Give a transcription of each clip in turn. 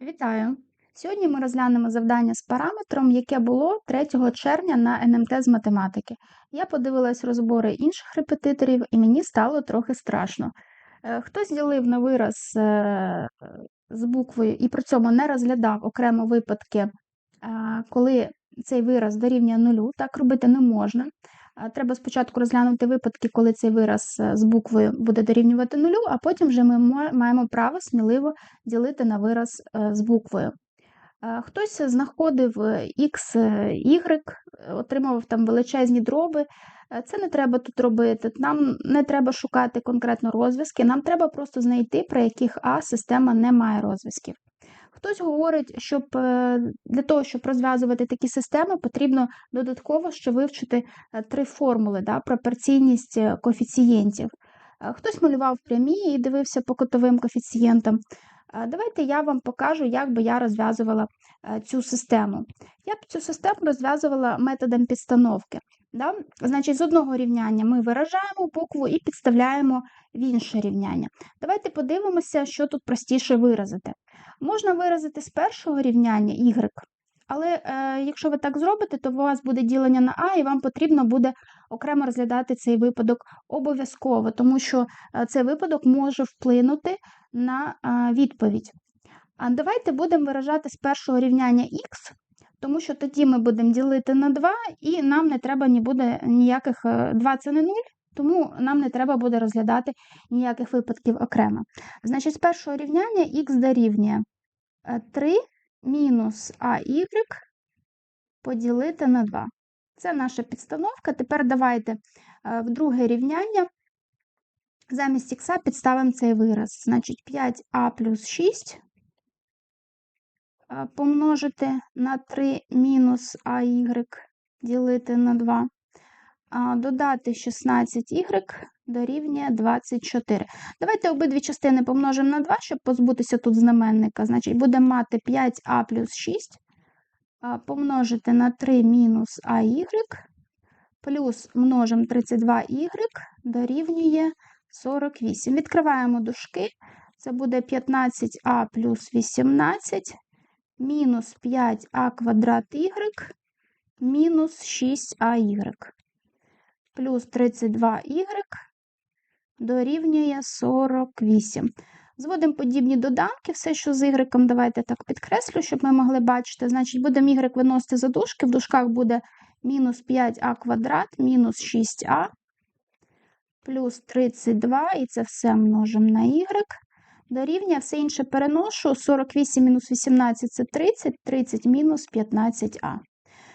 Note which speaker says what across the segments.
Speaker 1: Вітаю! Сьогодні ми розглянемо завдання з параметром, яке було 3 червня на НМТ з математики. Я подивилась розбори інших репетиторів, і мені стало трохи страшно. Е, Хтось ділив на вираз е, з буквою і при цьому не розглядав окремо випадки, коли цей вираз дорівнює нулю. Так робити не можна. Треба спочатку розглянути випадки, коли цей вираз е, з буквою буде дорівнювати нулю, а потім вже ми маємо право сміливо ділити на вираз е, з буквою. Хтось знаходив x, е, y, отримував там величезні дроби. Це не треба тут робити. Нам не треба шукати конкретно розв'язки, нам треба просто знайти, при яких А система не має розв'язків. Хтось говорить, щоб е, для того, щоб розв'язувати такі системи, потрібно додатково ще вивчити е, три формули да, пропорційність е, коефіцієнтів. Хтось малював прямі і дивився по котовим коефіцієнтам. Е, Давайте я вам покажу, як би я розв'язувала е, цю систему. Я б цю систему розв'язувала методом підстановки. Да? Значить, з одного рівняння ми виражаємо букву і підставляємо в інше рівняння. Давайте подивимося, що тут простіше виразити. Можна виразити з першого рівняння y, але е, якщо ви так зробите, то у вас буде ділення на А, і вам потрібно буде окремо розглядати цей випадок обов'язково, тому що е, цей випадок може вплинути на е, відповідь. А давайте будемо виражати з першого рівняння х, тому що тоді ми будемо ділити на 2, і нам не треба ні буде ніяких 2 це не 0, тому нам не треба буде розглядати ніяких випадків окремо. Значить, з першого рівняння х дорівнює 3 мінус АY поділити на 2. Це наша підстановка. Тепер давайте е, в друге рівняння замість х підставимо цей вираз. Значить, 5а плюс 6 е, помножити на 3 мінус АY ділити на 2. Додати 16y дорівнює 24. Давайте обидві частини помножимо на 2, щоб позбутися тут знаменника. Значить, будемо мати 5а плюс 6 помножити на 3 мінус АY, плюс множимо 32y дорівнює 48. Відкриваємо дужки. Це буде 15а плюс 18 мінус 5а квадрат y мінус 6АY плюс 32y дорівнює 48. Зводимо подібні доданки, все, що з y, давайте так підкреслю, щоб ми могли бачити. Значить, будемо y виносити за дужки, в дужках буде мінус 5а квадрат, мінус 6а, плюс 32, і це все множимо на y. Дорівнює все інше переношу. 48 мінус 18 це 30, 30 мінус 15а.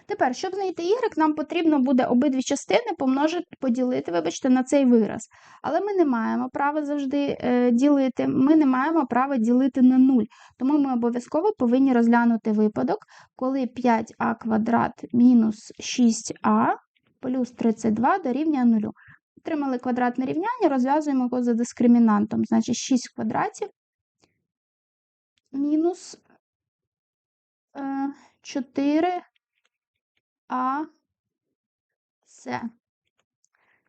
Speaker 1: Тепер, щоб знайти y, нам потрібно буде обидві частини помножити, поділити, вибачте, на цей вираз. Але ми не маємо права завжди е, ділити, ми не маємо права ділити на 0. Тому ми обов'язково повинні розглянути випадок, коли 5а квадрат мінус 6а плюс 32 дорівнює 0. Отримали квадратне рівняння, розв'язуємо його за дискримінантом. Значить, 6 квадратів мінус е, 4 а С.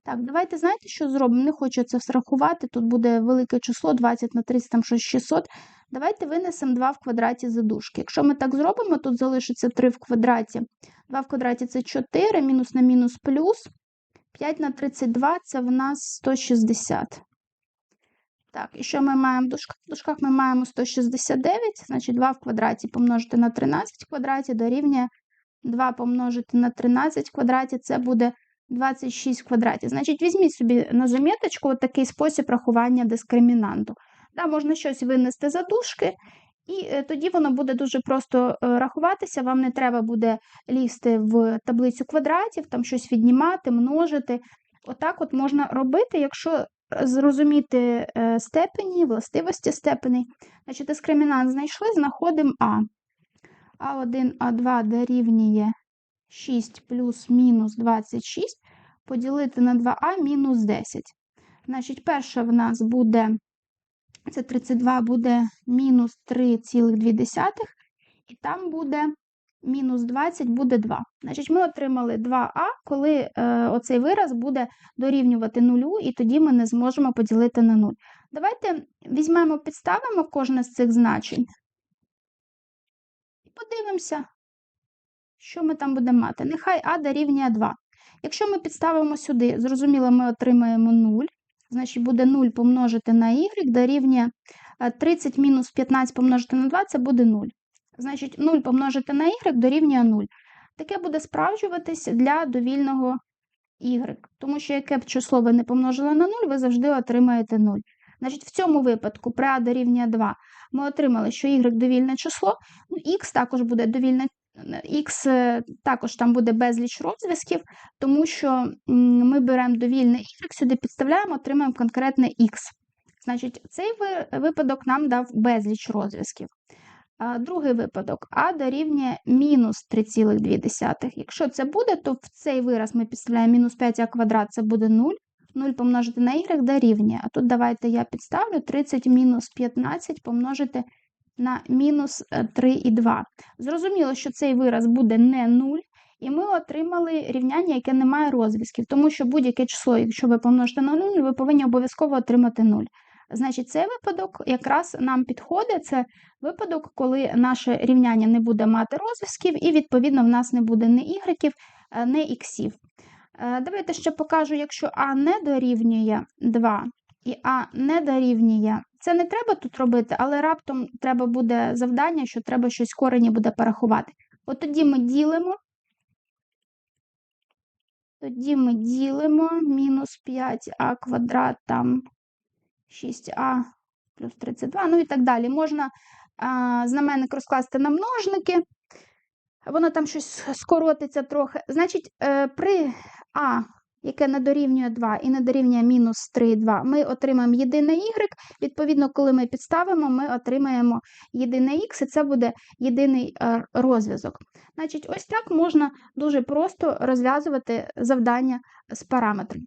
Speaker 1: Так, давайте, знаєте, що зробимо? Не хочу це срахувати. Тут буде велике число, 20 на 30, там щось 600. Давайте винесемо 2 в квадраті за дужки. Якщо ми так зробимо, тут залишиться 3 в квадраті. 2 в квадраті це 4, мінус на мінус плюс. 5 на 32 це в нас 160. Так, і що ми маємо в дужках? В дужках ми маємо 169, значить 2 в квадраті помножити на 13 в квадраті дорівнює 2 помножити на 13 в квадраті, це буде 26 в квадраті. Значить, візьміть собі на заміточку такий спосіб рахування дискримінанту. Да, можна щось винести за дужки, і е, тоді воно буде дуже просто е, рахуватися. Вам не треба буде лізти в таблицю квадратів, там щось віднімати, множити. Отак от можна робити, якщо зрозуміти е, степені, властивості степеней. Значить, дискримінант знайшли, знаходимо А. А1, А2 дорівнює 6 плюс мінус 26 поділити на 2а мінус 10. Значить, перше в нас буде, це 32 буде мінус 3,2, і там буде мінус 20 буде 2. Значить, ми отримали 2а, коли е, оцей вираз буде дорівнювати нулю, і тоді ми не зможемо поділити на 0. Давайте візьмемо, підставимо кожне з цих значень. і подивимося, що ми там будемо мати. Нехай а дорівнює 2. Якщо ми підставимо сюди, зрозуміло, ми отримаємо 0. Значить, буде 0 помножити на y дорівнює е, 30 мінус 15 помножити на 2 це буде 0. Значить, 0 помножити на y дорівнює 0. Таке буде справджуватись для довільного y, тому що яке б число ви не помножили на 0, ви завжди отримаєте 0. Значить, в цьому випадку при а дорівнює 2 ми отримали, що y довільне число, ну, x також буде довільне, x е, також там буде безліч розв'язків, тому що ми беремо довільне y, сюди підставляємо, отримаємо конкретне x. Значить, цей випадок нам дав безліч розв'язків. Другий випадок а дорівнює мінус 3,2. Якщо це буде, то в цей вираз ми підставляємо мінус 5а квадрат, це буде 0. 0 помножити на y дорівнює. А тут давайте я підставлю 30 мінус 15 помножити на мінус е, 3,2. Зрозуміло, що цей вираз буде не 0, і ми отримали рівняння, яке не має розв'язків, тому що будь-яке число, якщо ви помножите на 0, ви повинні обов'язково отримати 0. Значить, цей випадок якраз нам підходить. Це випадок, коли наше рівняння не буде мати розв'язків, і, відповідно, в нас не буде ні ігреків, е, ні іксів. Е, Давайте ще покажу, якщо А не дорівнює 2 і А не дорівнює. Це не треба тут робити, але раптом треба буде завдання, що треба щось корені буде порахувати. От тоді ми ділимо. Тоді ми ділимо мінус 5а квадрат там 6а плюс 32, ну і так далі. Можна а, знаменник розкласти на множники, воно там щось скоротиться трохи. Значить, е, при А, яке не дорівнює 2 і не дорівнює мінус 3,2, ми отримаємо єдине y. Відповідно, коли ми підставимо, ми отримаємо єдине х, і це буде єдиний е, розв'язок. Значить, ось так можна дуже просто розв'язувати завдання з параметром.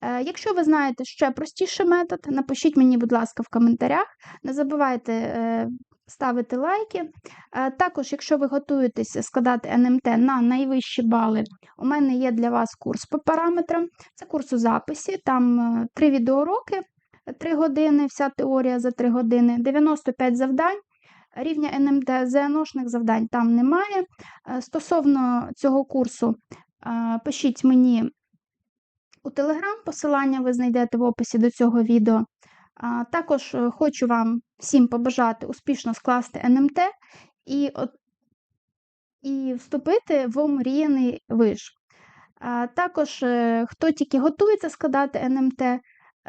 Speaker 1: Е, Якщо ви знаєте ще простіший метод, напишіть мені, будь ласка, в коментарях. Не забувайте е, ставити лайки. Е, Також, якщо ви готуєтесь складати НМТ на найвищі бали, у мене є для вас курс по параметрам. Це курс у записі, там е, три відеоуроки, 3 години, вся теорія за 3 години, 95 завдань. Рівня НМТ ЗНОшних завдань там немає. Е, Стосовно цього курсу, пишіть мені у Телеграм, посилання ви знайдете в описі до цього відео. Також е, хочу вам всім побажати успішно скласти НМТ і, і вступити в омріяний виш. Також, е, хто тільки готується складати НМТ,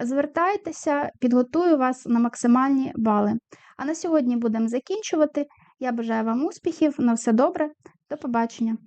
Speaker 1: звертайтеся, підготую вас на максимальні бали. А на сьогодні будемо закінчувати. Я бажаю вам успіхів, на все добре, до побачення.